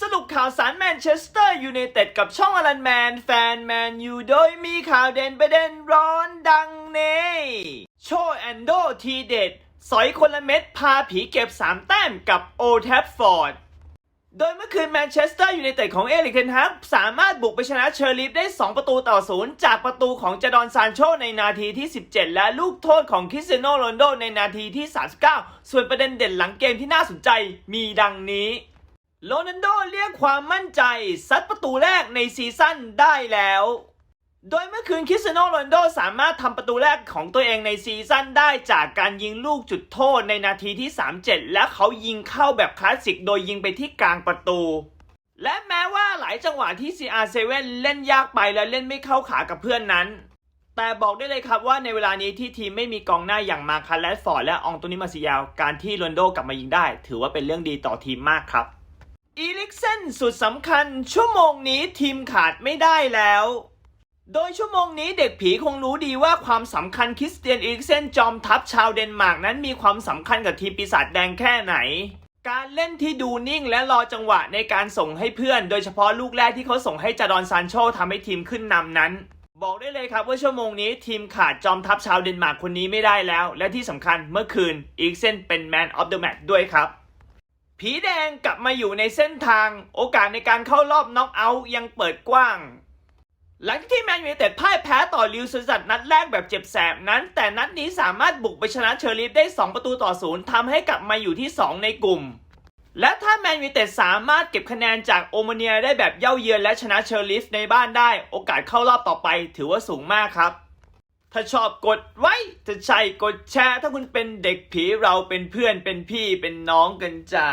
สรุปข่าวสารแมนเชสเตอร์ยูไนเต็ดกับช่องอลันแมน แฟนแมนยูโดยมีข่าวเด่นประเด็นร้อนดังนี้โชแอนโดทีเด็ด สอยคนละเม็ดพาผีเก็บ 3 แต้มกับโอแทฟฟอร์ด โดยเมื่อคืนแมนเชสเตอร์ยูไนเต็ดของเอริกเทนฮักสามารถบุกไปชนะเชอร์ลีฟได้ 2 ประตูต่อศูนย์จากประตูของจดอนซานโชในนาทีที่ 17 และลูกโทษของคริสเตียโนโรนโดในนาทีที่ 39 ส่วนประเด็นเด่นหลังเกมที่น่าสนใจมีดังนี้ โรนัลโดเรียกความมั่นใจ ซัดประตูแรกในซีซั่นได้แล้ว โดยเมื่อคืนคริสเตียโนโรนัลโดสามารถทำประตูแรกของตัวเองในซีซั่นได้จากการยิงลูกจุดโทษในนาทีที่ 37 และเขายิงเข้าแบบคลาสสิกโดยยิงไปที่กลางประตู และแม้ว่าหลายจังหวะที่ CR7 เล่นยากไปและเล่นไม่เข้าขากับเพื่อนนั้น แต่บอกได้เลยครับว่าในเวลานี้ที่ทีมไม่มีกองหน้าอย่างมาคาร์แลสฟอร์ดและอองโตนิมาซิยาวการที่โรนโดกลับมายิงได้ ถือว่าเป็นเรื่องดีต่อทีมมากครับ เซนสุดสำคัญ ชั่วโมงนี้ทีมขาดไม่ได้แล้ว โดยชั่วโมงนี้เด็กผีคงรู้ดีว่าความสำคัญคริสเตียนอีลิกเซนจอมทัพชาวเดนมาร์กนั้นมีความสำคัญกับทีมปีศาจแดงแค่ไหน การเล่นที่ดูนิ่งและรอจังหวะในการส่งให้เพื่อน โดยเฉพาะลูกแรกที่เขาส่งให้จาดอนซานโชทำให้ทีมขึ้นนำนั้นบอกได้เลยครับว่าชั่วโมงนี้ทีมขาดจอมทัพชาวเดนมาร์กคนนี้ไม่ได้แล้ว และที่สำคัญเมื่อคืนอีกเซนเป็นแมนออฟเดอะแมตช์ด้วยครับ ผีแดงกลับมาอยู่ในเส้นทาง โอกาสในการเข้ารอบน็อกเอาท์ยังเปิดกว้าง หลังจากที่แมนยูไนเต็ดพ่ายแพ้ต่อลิวซูซัตนัดแรกแบบเจ็บแสบนั้น แต่นัดนี้สามารถบุกไปชนะเชอร์ลีฟได้ 2 ประตูต่อศูนย์ทำให้กลับมาอยู่ที่ 2 ในกลุ่ม และถ้าแมนยูไนเต็ดสามารถเก็บคะแนนจากโอมาเนียได้แบบเย่าเยือนและชนะเชอร์ลีฟในบ้านได้ โอกาสเข้ารอบต่อไป ถือว่าสูงมากครับ ถ้าชอบกดไว้ถ้าใช่กดแชร์ ถ้าคุณเป็นเด็กผีเราเป็นเพื่อนเป็นพี่เป็นน้องกันจ้า